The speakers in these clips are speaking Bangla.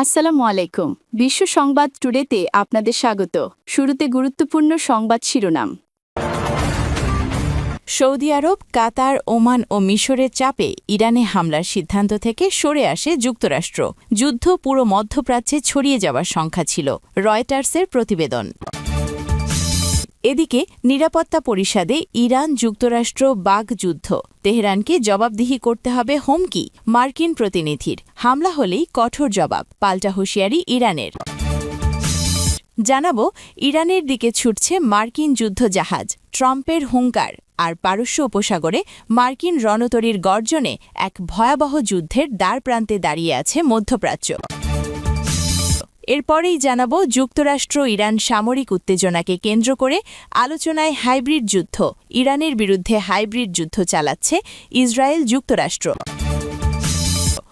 আসসালামু আলাইকুম। বিশ্ব সংবাদ টুডেতে আপনাদের স্বাগত। শুরুতে গুরুত্বপূর্ণ সংবাদ শিরোনাম। সৌদি আরব, কাতার, ওমান ও মিশরের চাপে ইরানে হামলার সিদ্ধান্ত থেকে সরে আসে যুক্তরাষ্ট্র। যুদ্ধ পুরো মধ্যপ্রাচ্যে ছড়িয়ে যাওয়ার সংখ্যা ছিল। রয়টার্সের প্রতিবেদন। এদিকে নিরাপত্তা পরিষদে ইরান যুক্তরাষ্ট্র বাঘ যুদ্ধ। তেহরানকে জবাবদিহি করতে হবে হুমকি, মার্কিন প্রতিনিধির। হামলা হলেই কঠোর জবাব, পাল্টা হুঁশিয়ারি ইরানের। জানাব, ইরানের দিকে ছুটছে মার্কিন যুদ্ধ জাহাজ ট্রাম্পের হুঙ্কার, আর পারস্য উপসাগরে মার্কিন রণতরীর গর্জনে এক ভয়াবহ যুদ্ধের দ্বারপ্রান্তে দাঁড়িয়ে আছে মধ্যপ্রাচ্য। এরপরেই জানাব যুক্তরাষ্ট্র ইরান সামরিক উত্তেজনাকে কেন্দ্র করে আলোচনায় হাইব্রিড যুদ্ধ। ইরানের বিরুদ্ধে হাইব্রিড যুদ্ধ চালাচ্ছে ইসরায়েল যুক্তরাষ্ট্র।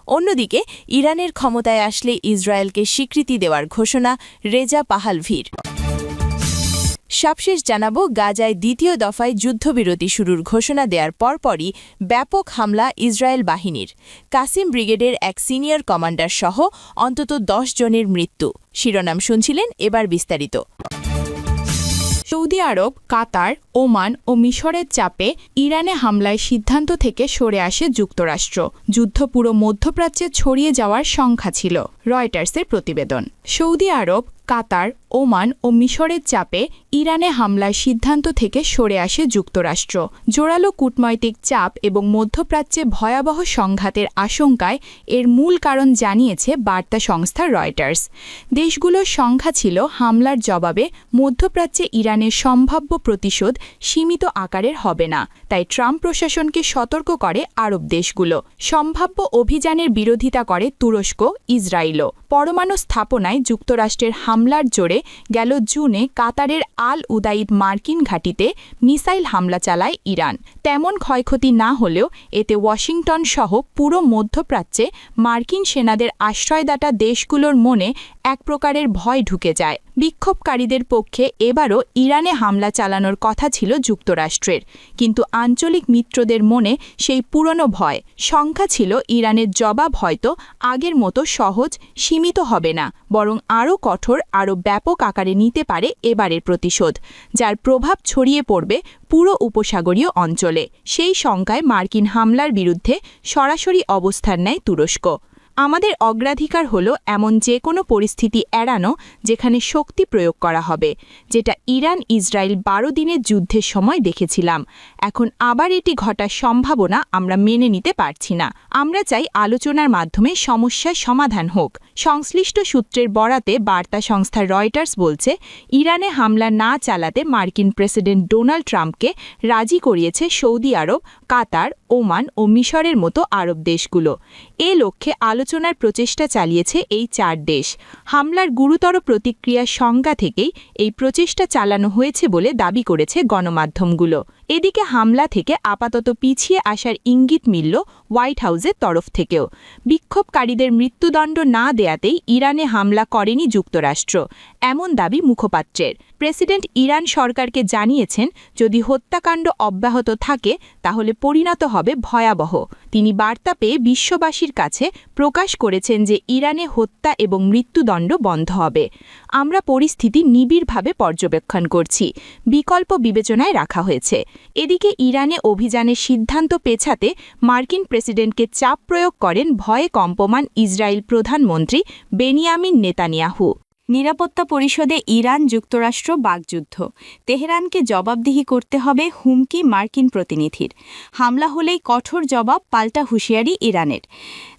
অন্যদিকে, ইরানের ক্ষমতায় আসলে ইসরায়েলকে স্বীকৃতি দেওয়ার ঘোষণা রেজা পাহালভির। সবশেষ জানাব, গাজায় দ্বিতীয় দফায় যুদ্ধবিরতি শুরুর ঘোষণা দেওয়ার পরপরই ব্যাপক হামলা ইসরায়েল বাহিনীর। কাসিম ব্রিগেডের এক সিনিয়র কমান্ডার সহ অন্তত দশ জনের মৃত্যু। শিরোনাম শুনছিলেন এবার বিস্তারিত। সৌদি আরব, কাতার, ওমান ও মিশরের চাপে ইরানে হামলায় সিদ্ধান্ত থেকে সরে আসে যুক্তরাষ্ট্র। যুদ্ধ পুরো মধ্যপ্রাচ্যে ছড়িয়ে যাওয়ার সংখ্যা ছিল, রয়টার্সের প্রতিবেদন। সৌদি আরব কাতার, ওমান ও মিশরের চাপে ইরানে হামলার সিদ্ধান্ত থেকে সরে আসে যুক্তরাষ্ট্র। জোরালো কূটনৈতিক চাপ এবং মধ্যপ্রাচ্যে ভয়াবহ সংঘাতের আশঙ্কায় এর মূল কারণ জানিয়েছে বার্তা সংস্থা রয়টার্স। দেশগুলোর সংখ্যা ছিল হামলার জবাবে মধ্যপ্রাচ্যে ইরানের সম্ভাব্য প্রতিশোধ সীমিত আকারের হবে না। তাই ট্রাম্প প্রশাসনকে সতর্ক করে আরব দেশগুলো। সম্ভাব্য অভিযানের বিরোধিতা করে তুরস্ক ইসরায়েলও পরমাণু স্থাপনায় যুক্তরাষ্ট্রের হামলার জোরে গেল জুনে কাতারের আল উদাইদ মার্কিন ঘাঁটিতে মিসাইল হামলা চালায় ইরান। তেমন ক্ষয়ক্ষতি না হলেও এতে ওয়াশিংটন সহ পুরো মধ্যপ্রাচ্যে মার্কিন সেনাদের আশ্রয়দাতা দেশগুলোর মনে এক প্রকারের ভয় ঢুকে যায়। বিক্ষোভকারীদের পক্ষে এবারও ইরানে হামলা চালানোর কথা ছিল যুক্তরাষ্ট্রের। কিন্তু আঞ্চলিক মিত্রদের মনে সেই পুরনো ভয়, সংখ্যা ছিল ইরানের জবাব হয়তো আগের মতো সহজ, সীমিত হবে না, বরং আরও কঠোর আরও ব্যাপক আকারে নিতে পারে এবারের প্রতিশোধ, যার প্রভাব ছড়িয়ে পড়বে পুরো উপসাগরীয় অঞ্চলে। সেই শঙ্কায় মার্কিন হামলার বিরুদ্ধে সরাসরি অবস্থান নেয় তুরস্ক। আমাদের অগ্রাধিকার হল এমন যে কোনো পরিস্থিতি এড়ানো যেখানে শক্তি প্রয়োগ করা হবে, যেটা ইরান ইসরায়েল বারো দিনের যুদ্ধের সময় দেখেছিলাম। এখন আবার এটি ঘটার সম্ভাবনা আমরা মেনে নিতে পারছি না। আমরা চাই আলোচনার মাধ্যমে সমস্যার সমাধান হোক। সংশ্লিষ্ট সূত্রের বরাতে বার্তা সংস্থা রয়টার্স বলছে, ইরানে হামলা না চালাতে মার্কিন প্রেসিডেন্ট ডোনাল্ড ট্রাম্পকে রাজি করিয়েছে সৌদি আরব, কাতার ওমান ও মিশরের মতো আরব দেশগুলো। এ লক্ষ্যে আলোচনার প্রচেষ্টা চালিয়েছে এই চার দেশ। হামলার গুরুতর প্রতিক্রিয়ার সংজ্ঞা থেকেই এই প্রচেষ্টা চালানো হয়েছে বলে দাবি করেছে গণমাধ্যমগুলো। এদিকে হামলা থেকে আপাতত পিছিয়ে আসার ইঙ্গিত মিলল হোয়াইট হাউসের তরফ থেকেও। বিক্ষোভকারীদের মৃত্যুদণ্ড না দেয়াতেই ইরানে হামলা করেনি যুক্তরাষ্ট্র, এমন দাবি মুখপাত্রের। প্রেসিডেন্ট ইরান সরকারকে জানিয়েছেন, যদি হত্যাকাণ্ড অব্যাহত থাকে, তাহলে পরিণত হবে ভয়াবহ। তিনি বার্তা পেয়ে বিশ্ববাসীর কাছে প্রকাশ করেছেন যে ইরানে হত্যা এবং মৃত্যুদণ্ড বন্ধ হবে। আমরা পরিস্থিতি নিবিড়ভাবে পর্যবেক্ষণ করছি। বিকল্প বিবেচনায় রাখা হয়েছে। এদিকে ইরানে অভিযানের সিদ্ধান্ত পেছাতে মার্কিন প্রেসিডেন্টকে চাপ প্রয়োগ করেন ভয়ে কম্পমান ইসরায়েল প্রধানমন্ত্রী বেনিয়ামিন নেতানিয়াহু। নিরাপত্তা পরিষদে ইরান যুক্তরাষ্ট্র বাগযুদ্ধ তেহরানকে জবাবদিহি করতে হবে হুমকি মার্কিন প্রতিনিধির। হামলা হলেই কঠোর জবাব পাল্টা হুঁশিয়ারি ইরানের।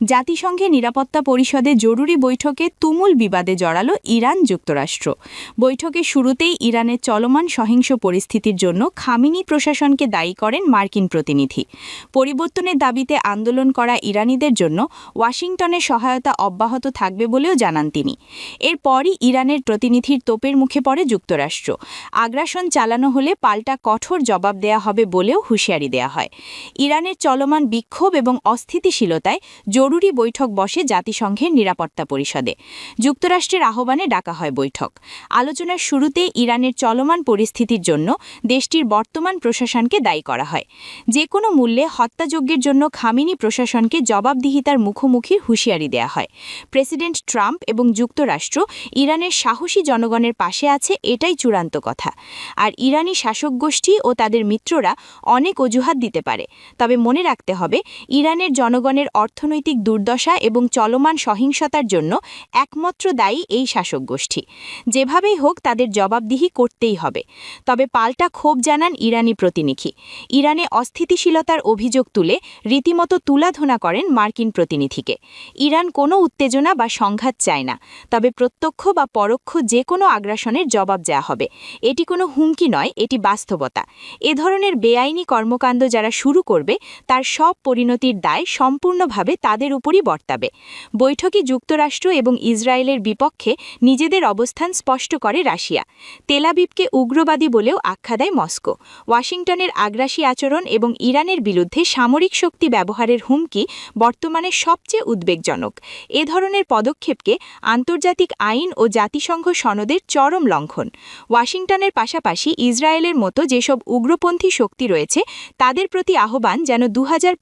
জাতিসংঘে নিরাপত্তা পরিষদে জরুরি বৈঠকে তুমুল বিবাদে জড়ালো ইরান যুক্তরাষ্ট্র। বৈঠকে শুরুতেই ইরানের চলমান সহিংস পরিস্থিতির জন্য খামিনি প্রশাসনকে দায়ী করেন মার্কিন প্রতিনিধি। পরিবর্তনের দাবিতে আন্দোলন করা ইরানিদের জন্য ওয়াশিংটনের সহায়তা অব্যাহত থাকবে বলেও জানান তিনি। এরপরই ইরানের প্রতিনিধির তোপের মুখে পড়ে যুক্তরাষ্ট্র। আগ্রাসন চালানো হলে পাল্টা কঠোর জবাব দেয়া হবে বলেও হুঁশিয়ারি দেয়া হয়। ইরানের চলমান বিক্ষোভ এবং অস্থিতিশীলতায় জরুরি বৈঠক বসে জাতিসংঘের নিরাপত্তা পরিষদে। যুক্তরাষ্ট্রের আহ্বানে ডাকা হয় বৈঠক। আলোচনার শুরুতে ইরানের চলমান পরিস্থিতির জন্য দেশটির বর্তমান প্রশাসনকে দায়ী করা হয়। যে কোনো মূল্যে হত্যাযজ্ঞের জন্য খামিনি প্রশাসনকে জবাবদিহিতার মুখোমুখি হুঁশিয়ারি দেয়া হয়। প্রেসিডেন্ট ট্রাম্প এবং যুক্তরাষ্ট্র ইরানের সাহসী জনগণের পাশে আছে, এটাই চূড়ান্ত কথা। আর ইরানি শাসক গোষ্ঠী ও তাদের মিত্ররা অনেক অজুহাত দিতে পারে। তবে মনে রাখতে হবে, ইরানের জনগণের অর্থনৈতিক দুর্দশা এবং চলমান সহিংসতার জন্য একমাত্র দায়ী এই শাসক গোষ্ঠী। যেভাবেই হোক, তাদের জবাবদিহি করতেই হবে। তবে পাল্টা ক্ষোভ জানান ইরানি প্রতিনিধি। ইরানে অস্থিতিশীলতার অভিযোগ তুলে রীতিমতো তুলাধনা করেন মার্কিন প্রতিনিধিকে। ইরান কোনো উত্তেজনা বা সংঘাত চায় না। তবে প্রত্যক্ষ বা পরোক্ষ যে কোনো আগ্রাসনের জবাব দেওয়া হবে। এটি কোনো হুমকি নয়, এটি বাস্তবতা। এ ধরনের বেআইনি কর্মকাণ্ড যারা শুরু করবে, তার সব পরিণতির দায় সম্পূর্ণভাবে তাদের উপরই বর্তাবে। বৈঠকে যুক্তরাষ্ট্র এবং ইসরায়েলের বিপক্ষে নিজেদের অবস্থান স্পষ্ট করে রাশিয়া। তেলাবিবকে উগ্রবাদী বলেও আখ্যা দেয় মস্কো। ওয়াশিংটনের আগ্রাসী আচরণ এবং ইরানের বিরুদ্ধে সামরিক শক্তি ব্যবহারের হুমকি বর্তমানে সবচেয়ে উদ্বেগজনক। এ ধরনের পদক্ষেপকে আন্তর্জাতিক আইন ও জাতিসংঘ সনদের চরম লঙ্ঘন। ওয়াশিংটনের পাশাপাশি ইসরায়েলের মতো যেসব উগ্রপন্থী শক্তি রয়েছে, তাদের প্রতি আহ্বান যেন দু হাজার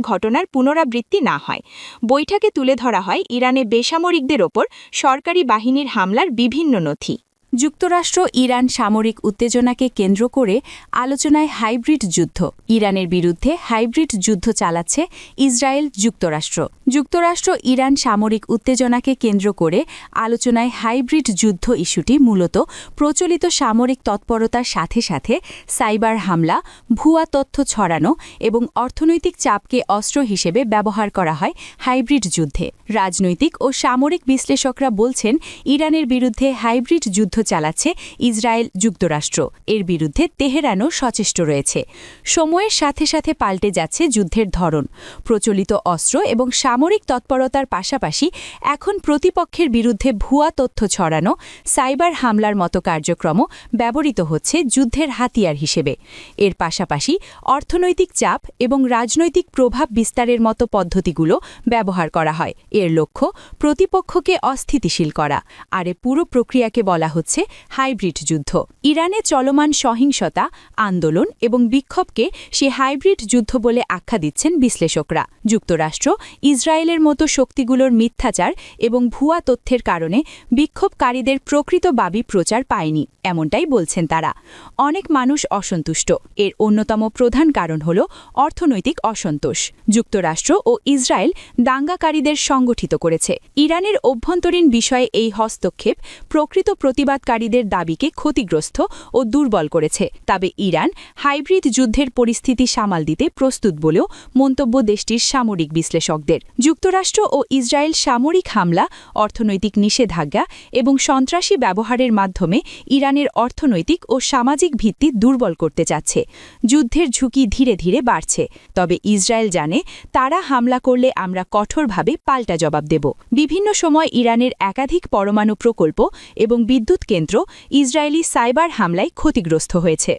ঘটনার পুনরাবৃত্তি না হয়। বৈঠকে তুলে ধরা হয় ইরানে বেসামরিকদের ওপর সরকারি বাহিনীর হামলার বিভিন্ন নথি। যুক্তরাষ্ট্র ইরান সামরিক উত্তেজনাকে কেন্দ্র করে আলোচনায় হাইব্রিড যুদ্ধ। ইরানের বিরুদ্ধে হাইব্রিড যুদ্ধ চালাচ্ছে ইসরায়েল যুক্তরাষ্ট্র। যুক্তরাষ্ট্র ইরান সামরিক উত্তেজনাকে কেন্দ্র করে আলোচনায় হাইব্রিড যুদ্ধ ইস্যুটি মূলত প্রচলিত সামরিক তৎপরতার সাথে সাথে সাইবার হামলা, ভুয়া তথ্য ছড়ানো এবং অর্থনৈতিক চাপকে অস্ত্র হিসেবে ব্যবহার করা হয় হাইব্রিড যুদ্ধে। রাজনৈতিক ও সামরিক বিশ্লেষকরা বলছেন, ইরানের বিরুদ্ধে হাইব্রিড যুদ্ধ চালাচ্ছে ইসরায়েল যুক্তরাষ্ট্র। এর বিরুদ্ধে তেহরানও সচেষ্ট রয়েছে। সময়ের সাথে সাথে পাল্টে যাচ্ছে যুদ্ধের ধরন। প্রচলিত অস্ত্র এবং সামরিক তৎপরতার পাশাপাশি এখন প্রতিপক্ষের বিরুদ্ধে ভুয়া তথ্য ছড়ানো, সাইবার হামলার মতো কার্যক্রম ব্যবহৃত হচ্ছে যুদ্ধের হাতিয়ার হিসেবে। এর পাশাপাশি অর্থনৈতিক চাপ এবং রাজনৈতিক প্রভাব বিস্তারের মতো পদ্ধতিগুলো ব্যবহার করা হয়। এর লক্ষ্য প্রতিপক্ষকে অস্থিতিশীল করা। আর এ পুরো প্রক্রিয়াকে বলা হচ্ছে হাইব্রিড যুদ্ধ। ইরানে চলমান সহিংসতা, আন্দোলন এবং বিক্ষোভকে সে হাইব্রিড যুদ্ধ বলে আখ্যা দিচ্ছেন বিশ্লেষকরা। যুক্তরাষ্ট্র, ইসরায়েলের মতো শক্তিগুলোর মিথ্যাচার এবং ভুয়া তথ্যের কারণে বিক্ষোভকারীদের প্রকৃত বাবি প্রচার পায়নি, এমনটাই বলছেন তারা। অনেক মানুষ অসন্তুষ্ট। এর অন্যতম প্রধান কারণ হল অর্থনৈতিক অসন্তোষ। যুক্তরাষ্ট্র ও ইসরায়েল দাঙ্গাকারীদের সংগঠিত করেছে। ইরানের অভ্যন্তরীণ বিষয়ে এই হস্তক্ষেপ প্রকৃত প্রতিবাদকারীদের দাবিকে ক্ষতিগ্রস্ত ও দুর্বল করেছে। তবে ইরান হাইব্রিড যুদ্ধের পরিস্থিতি সামাল দিতে প্রস্তুত বলেও মন্তব্য দেশটির সামরিক বিশ্লেষকদের। যুক্তরাষ্ট্র ও ইসরায়েল সামরিক হামলা, অর্থনৈতিক নিষেধাজ্ঞা এবং সন্ত্রাসী ব্যবহারের মাধ্যমে ইরানের অর্থনৈতিক ও সামাজিক ভিত্তি দুর্বল করতে চাচ্ছে। যুদ্ধের ঝুঁকি ধীরে ধীরে বাড়ছে। তবে ইসরায়েল জানে তারা হামলা করলে আমরা কঠোরভাবে পাল্টা জবাব দেব। বিভিন্ন সময় ইরানের একাধিক পরমাণু প্রকল্প এবং বিদ্যুৎ কেন্দ্র ইসরায়েলি সাইবার হামলায় ক্ষতিগ্রস্ত হয়েছে।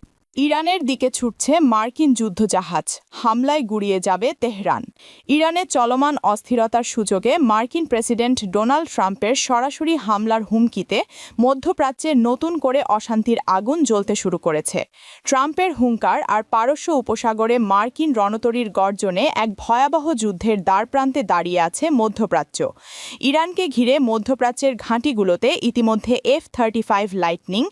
ইরানের দিকে ছুটছে মার্কিন যুদ্ধজাহাজ। হামলায় গুড়িয়ে যাবে তেহরান। ইরানে চলমান অস্থিরতার সুযোগে মার্কিন প্রেসিডেন্ট ডোনাল্ড ট্রাম্পের সরাসরি হামলার হুমকিতে মধ্যপ্রাচ্যে নতুন করে অশান্তির আগুন জ্বলতে শুরু করেছে। ট্রাম্পের হুঙ্কার আর পারস্য উপসাগরে মার্কিন রণতরীর গর্জনে এক ভয়াবহ যুদ্ধের দ্বারপ্রান্তে দাঁড়িয়ে আছে মধ্যপ্রাচ্য। ইরানকে ঘিরে মধ্যপ্রাচ্যের ঘাঁটিগুলোতে ইতিমধ্যে F thirty five lightning,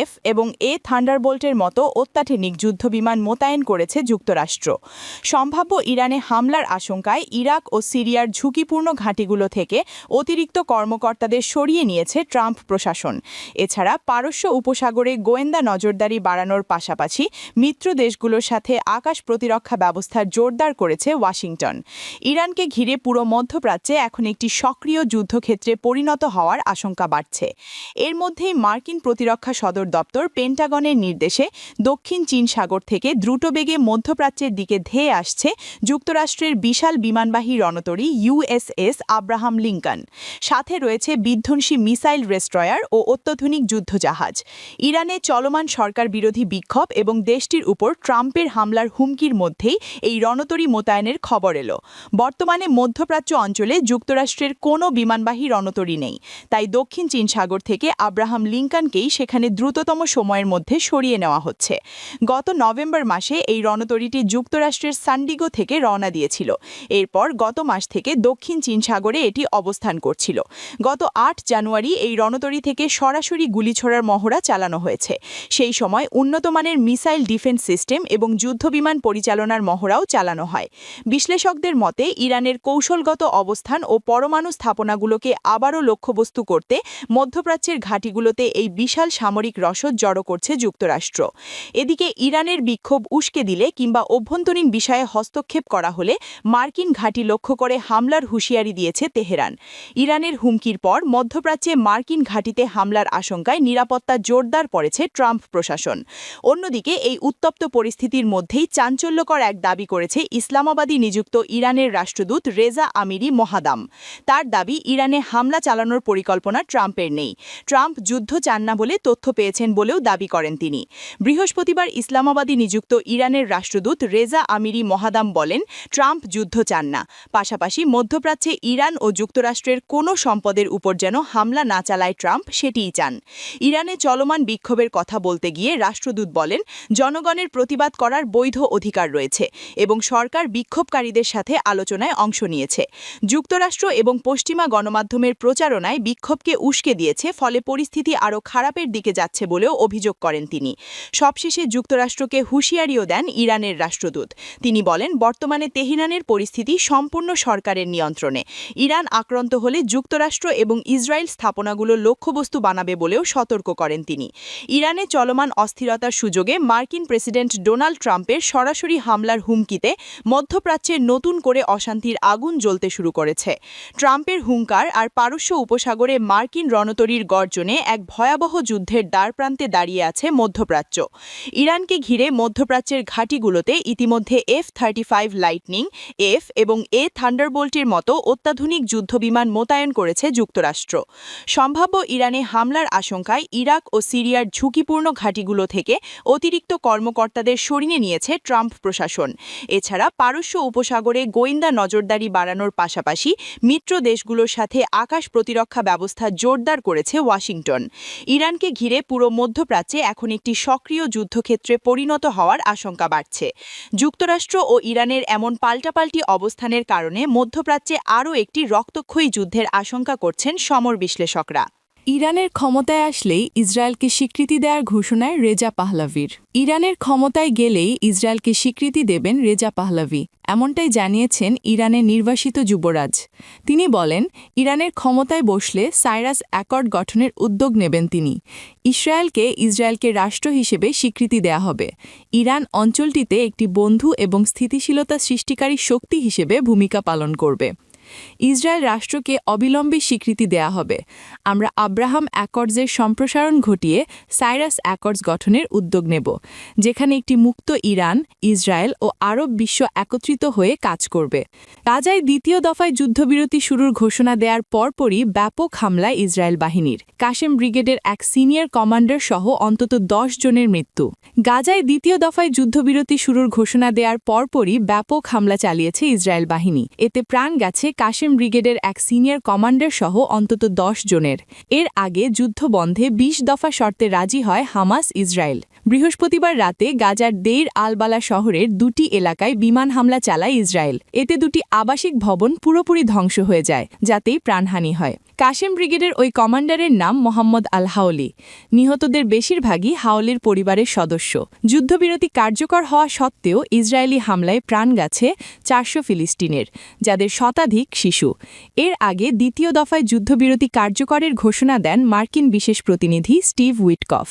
F এবং এ থান্ডারবোল্টের মতো অত্যাধুনিক যুদ্ধবিমান মোতায়েন করেছে যুক্তরাষ্ট্র। সম্ভাব্য ইরানে হামলার আশঙ্কায় ইরাক ও সিরিয়ার ঝুঁকিপূর্ণ ঘাঁটিগুলো থেকে অতিরিক্ত কর্মকর্তাদের সরিয়ে নিয়েছে ট্রাম্প প্রশাসন। এছাড়া পারস্য উপসাগরে গোয়েন্দা নজরদারি বাড়ানোর পাশাপাশি মিত্র দেশগুলোর সাথে আকাশ প্রতিরক্ষা ব্যবস্থা জোরদার করেছে ওয়াশিংটন। ইরানকে ঘিরে পুরো মধ্যপ্রাচ্যে এখন একটি সক্রিয় যুদ্ধক্ষেত্রে পরিণত হওয়ার আশঙ্কা বাড়ছে। এর মধ্যেই মার্কিন প্রতিরক্ষা সদর দপ্তর পেন্টাগনের নির্দেশে দক্ষিণ চীন সাগর থেকে দ্রুতবেগে মধ্যপ্রাচ্যের দিকে ধেয়ে আসছে যুক্তরাষ্ট্রের বিশাল বিমানবাহী রণতরী ইউএসএস আব্রাহাম লিঙ্কন। সাথে রয়েছে বিধ্বংসী মিসাইল রেস্ট্রয়ার ও অত্যাধুনিক যুদ্ধজাহাজ। ইরানে চলমান সরকার বিরোধী বিক্ষোভ এবং দেশটির উপর ট্রাম্পের হামলার হুমকির মধ্যেই এই রণতরী মোতায়েনের খবর এলো। বর্তমানে মধ্যপ্রাচ্য অঞ্চলে যুক্তরাষ্ট্রের কোনো বিমানবাহী রণতরী নেই। তাই দক্ষিণ চীন সাগর থেকে আব্রাহাম লিঙ্কনকেই সেখানে দ্রুততম সময়ের মধ্যে সরিয়ে নেওয়া হচ্ছে। গত নভেম্বর মাসে এই রণতরীটি যুক্তরাষ্ট্রের সান্ডিগো থেকে রওনা দিয়েছিল। এরপর গত মাস থেকে দক্ষিণ চীন সাগরে এটি অবস্থান করছিল। গত আট জানুয়ারি এই রণতরী থেকে সরাসরি গুলি ছোড়ার মহড়া চালানো হয়েছে। সেই সময় উন্নতমানের মিসাইল ডিফেন্স সিস্টেম এবং যুদ্ধবিমান পরিচালনার মহড়াও চালানো হয়। বিশ্লেষকদের মতে, ইরানের কৌশলগত অবস্থান ও পরমাণু স্থাপনাগুলোকে আবারও লক্ষ্যবস্তু করতে মধ্যপ্রাচ্যের ঘাঁটিগুলোতে এই বিশাল সামরিক রসদ জড়ো করছে যুক্তরাষ্ট্র। এদিকে ইরানের বিক্ষোভ উস্কে দিলে কিংবা অভ্যন্তরীণ বিষয়ে হস্তক্ষেপ করা হলে মার্কিন ঘাঁটি লক্ষ্য করে হামলার হুঁশিয়ারি দিয়েছে তেহরান। ইরানের হুমকির পর মধ্যপ্রাচ্যে মার্কিন ঘাঁটিতে হামলার আশঙ্কায় নিরাপত্তা জোরদার পড়েছে ট্রাম্প প্রশাসন। অন্যদিকে এই উত্তপ্ত পরিস্থিতির মধ্যেই চাঞ্চল্যকর এক দাবি করেছে ইসলামাবাদী নিযুক্ত ইরানের রাষ্ট্রদূত রেজা আমিরি মহাদাম। তার দাবি, ইরানে হামলা চালানোর পরিকল্পনা ট্রাম্পের নেই। ট্রাম্প যুদ্ধ চান না বলে তথ্য পেয়েছেন বলেও দাবি করেন তিনি। বৃহস্পতিবার ইসলামাবাদী নিযুক্ত ইরানের রাষ্ট্রদূত রেজা আমিরি মহাদাম বলেন, ট্রাম্প যুদ্ধ চান না। পাশাপাশি মধ্যপ্রাচ্যে ইরান ও যুক্তরাষ্ট্রের কোনো সম্পদের উপর যেন হামলা না চালায় ট্রাম্প, সেটিই চান। ইরানে চলমান বিক্ষোভের কথা বলতে গিয়ে রাষ্ট্রদূত বলেন, জনগণের প্রতিবাদ করার বৈধ অধিকার রয়েছে এবং সরকার বিক্ষোভকারীদের সাথে আলোচনায় অংশ নিয়েছে। যুক্তরাষ্ট্র এবং পশ্চিমা গণমাধ্যমের প্রচারণায় বিক্ষোভকে উস্কে দিয়েছে, ফলে পরিস্থিতি আরও খারাপের দিকে যাচ্ছে বলেও অভিযোগ করেন তিনি। সবশেষে যুক্তরাষ্ট্রকে হুঁশিয়ারিও দেন ইরানের রাষ্ট্রদূত। তিনি বলেন, বর্তমানে তেহরানের পরিস্থিতি সম্পূর্ণ সরকারের নিয়ন্ত্রণে। ইরান আক্রান্ত হলে যুক্তরাষ্ট্র এবং ইসরায়েল স্থাপনাগুলো লক্ষ্যবস্তু বানাবে বলেও সতর্ক করেন তিনি। ইরানে চলমান অস্থিরতার সুযোগে মার্কিন প্রেসিডেন্ট ডোনাল্ড ট্রাম্পের সরাসরি হামলার হুমকিতে মধ্যপ্রাচ্যে নতুন করে অশান্তির আগুন জ্বলতে শুরু করেছে। ট্রাম্পের হুঙ্কার আর পারস্য উপসাগরে মার্কিন রণতরীর গর্জনে এক ভয়াবহ যুদ্ধের দ্বারপ্রান্তে দাঁড়িয়ে আছে মধ্যপ্রাচ্য। ইরানকে ঘিরে মধ্যপ্রাচ্যের ঘাঁটিগুলোতে ইতিমধ্যে F thirty five lightning, F এবং এ থান্ডারবোল্টের মতো অত্যাধুনিক যুদ্ধবিমান মোতায়েন করেছে যুক্তরাষ্ট্র। সম্ভাব্য ইরানে হামলার আশঙ্কায় ইরাক ও সিরিয়ার ঝুঁকিপূর্ণ ঘাঁটিগুলো থেকে অতিরিক্ত কর্মকর্তাদের সরিয়ে নিয়েছে ট্রাম্প প্রশাসন। এছাড়া পারস্য উপসাগরে গোয়েন্দা নজরদারি বাড়ানোর পাশাপাশি মিত্র দেশগুলোর সাথে আকাশ প্রতিরক্ষা ব্যবস্থা জোরদার করেছে ওয়াশিংটন। ইরানকে ঘিরে পুরো মধ্যপ্রাচ্যে এখন একটি সক্রিয় যুদ্ধক্ষেত্রে পরিণত হওয়ার আশঙ্কা বাড়ছে। যুক্তরাষ্ট্র ও ইরানের এমন পাল্টাপাল্টি অবস্থানের কারণে মধ্যপ্রাচ্যে আরও একটি রক্তক্ষয়ী যুদ্ধের আশঙ্কা করছেন সমর বিশ্লেষকরা। ইরানের ক্ষমতায় আসলেই ইসরায়েলকে স্বীকৃতি দেওয়ার ঘোষণায় রেজা পাহলাভির। ইরানের ক্ষমতায় গেলেই ইসরায়েলকে স্বীকৃতি দেবেন রেজা পাহলাভি, এমনটাই জানিয়েছেন ইরানের নির্বাসিত যুবরাজ। তিনি বলেন, ইরানের ক্ষমতায় বসলে সাইরাস অ্যাকর্ড গঠনের উদ্যোগ নেবেন তিনি। ইসরায়েলকে ইসরায়েলকে রাষ্ট্র হিসেবে স্বীকৃতি দেয়া হবে। ইরান অঞ্চলটিতে একটি বন্ধু এবং স্থিতিশীলতা সৃষ্টিকারী শক্তি হিসেবে ভূমিকা পালন করবে। ইসরায়েল রাষ্ট্রকে অবিলম্বে স্বীকৃতি দেয়া হবে। আমরা আব্রাহাম অ্যাকর্ডসের সম্প্রসারণ ঘটিয়ে সাইরাস অ্যাকর্ডস গঠনের উদ্যোগ নেব, যেখানে একটি মুক্ত ইরান, ইসরায়েল ও আরব বিশ্ব একত্রিত হয়ে কাজ করবে। গাজায় দ্বিতীয় দফায় যুদ্ধবিরতি শুরুর ঘোষণা দেওয়ার পরপরই ব্যাপক হামলায় ইসরায়েল বাহিনীর। কাশেম ব্রিগেডের এক সিনিয়র কমান্ডার সহ অন্তত দশ জনের মৃত্যু। গাজায় দ্বিতীয় দফায় যুদ্ধবিরতি শুরুর ঘোষণা দেওয়ার পরপরই ব্যাপক হামলা চালিয়েছে ইসরায়েল বাহিনী। এতে প্রাণ গেছে কাশেম ব্রিগেডের এক সিনিয়র কমান্ডার সহ অন্তত দশ জনের। এর আগে যুদ্ধবন্ধে ২০ দফা শর্তে রাজি হয় হামাস ইসরায়েল। বৃহস্পতিবার রাতে গাজার দেইর আলবালা শহরের দুটি এলাকায় বিমান হামলা চালায় ইসরায়েল। এতে দুটি আবাসিক ভবন পুরোপুরি ধ্বংস হয়ে যায়, যাতেই প্রাণহানি হয়। কাশেম ব্রিগেডের ওই কমান্ডারের নাম মোহাম্মদ আল হাওলি নিহতদের বেশিরভাগই হাওলির পরিবারের সদস্য। যুদ্ধবিরতি কার্যকর হওয়া সত্ত্বেও ইসরায়েলি হামলায় প্রাণ গেছে চারশো ফিলিস্তিনের, যাদের শতাধিক শিশু। এর আগে দ্বিতীয় দফায় যুদ্ধবিরতি কার্যকরের ঘোষণা দেন মার্কিন বিশেষ প্রতিনিধি স্টিভ উইটকফ।